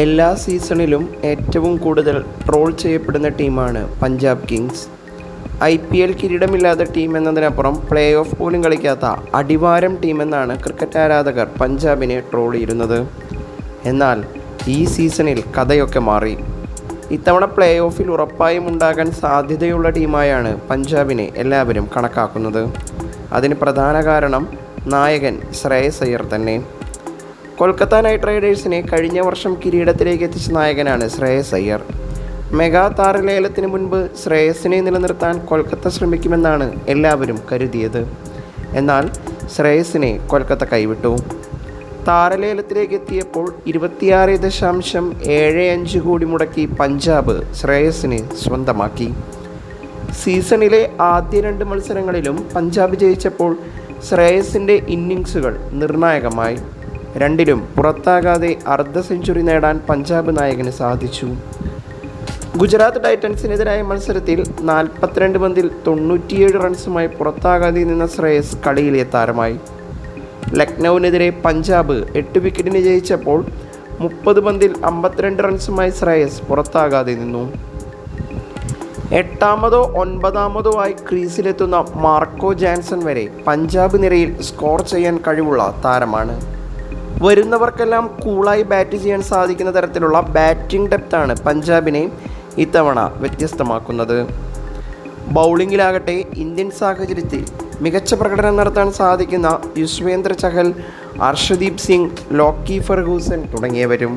എല്ലാ സീസണിലും ഏറ്റവും കൂടുതൽ ട്രോൾ ചെയ്യപ്പെടുന്ന ടീമാണ് Punjab Kings. I P L കിരീടമില്ലാത്ത team എന്നതിനപ്പുറം പ്ലേ ഓഫ് പോലും കളിക്കാത്ത അടിവാരം ടീമെന്നാണ് ക്രിക്കറ്റ് ആരാധകർ പഞ്ചാബിനെ ട്രോൾ ചെയ്യുന്നത്. എന്നാൽ ഈ സീസണിൽ കഥയൊക്കെ മാറി. ഇത്തവണ പ്ലേ ഓഫിൽ ഉറപ്പായും ഉണ്ടാകാൻ സാധ്യതയുള്ള ടീമായാണ് പഞ്ചാബിനെ എല്ലാവരും കണക്കാക്കുന്നത്. അതിന് പ്രധാന കാരണം നായകൻ ശ്രേയസ് അയ്യർ തന്നെ. കൊൽക്കത്ത നൈറ്റ് റൈഡേഴ്സിനെ കഴിഞ്ഞ വർഷം കിരീടത്തിലേക്ക് എത്തിച്ച നായകനാണ് ശ്രേയസ് അയ്യർ. മെഗാ താരലേലത്തിന് മുൻപ് ശ്രേയസിനെ നിലനിർത്താൻ കൊൽക്കത്ത ശ്രമിക്കുമെന്നാണ് എല്ലാവരും കരുതിയത്. എന്നാൽ ശ്രേയസിനെ കൊൽക്കത്ത കൈവിട്ടു. താരലേലത്തിലേക്ക് എത്തിയപ്പോൾ ഇരുപത്തിയാറ് ദശാംശം ഏഴ് അഞ്ച് കോടി മുടക്കി പഞ്ചാബ് ശ്രേയസിനെ സ്വന്തമാക്കി. സീസണിലെ ആദ്യ രണ്ട് മത്സരങ്ങളിലും പഞ്ചാബ് ജയിച്ചപ്പോൾ ശ്രേയസിന്റെ ഇന്നിങ്സുകൾ നിർണായകമായി. രണ്ടിലും പുറത്താകാതെ അർദ്ധ സെഞ്ചുറി നേടാൻ പഞ്ചാബ് നായകന് സാധിച്ചു. ഗുജറാത്ത് ടൈറ്റൻസിനെതിരായ മത്സരത്തിൽ നാൽപ്പത്തിരണ്ട് പന്തിൽ തൊണ്ണൂറ്റിയേഴ് റൺസുമായി പുറത്താകാതെ നിന്ന ശ്രേയസ് കളിയിലെ താരമായി. ലക്നൌവിനെതിരെ പഞ്ചാബ് എട്ട് വിക്കറ്റിന് ജയിച്ചപ്പോൾ മുപ്പത് പന്തിൽ അമ്പത്തിരണ്ട് റൺസുമായി ശ്രേയസ് പുറത്താകാതെ നിന്നു. എട്ടാമതോ ഒൻപതാമതോ ആയി ക്രീസിലെത്തുന്ന മാർക്കോ ജാൻസൺ വരെ പഞ്ചാബ് നിരയിൽ സ്കോർ ചെയ്യാൻ കഴിവുള്ള താരമാണ്. വരുന്നവർക്കെല്ലാം കൂളായി ബാറ്റ് ചെയ്യാൻ സാധിക്കുന്ന തരത്തിലുള്ള ബാറ്റിംഗ് ഡെപ്താണ് പഞ്ചാബിനെ ഇത്തവണ വ്യത്യസ്തമാക്കുന്നത്. ബൗളിങ്ങിലാകട്ടെ ഇന്ത്യൻ സാഹചര്യത്തിൽ മികച്ച പ്രകടനം നടത്താൻ സാധിക്കുന്ന യുസ്വേന്ദ്ര ചഹൽ അർഷദീപ് സിംഗ് ലോക്കി ഫർഗൂസൻ തുടങ്ങിയവരും.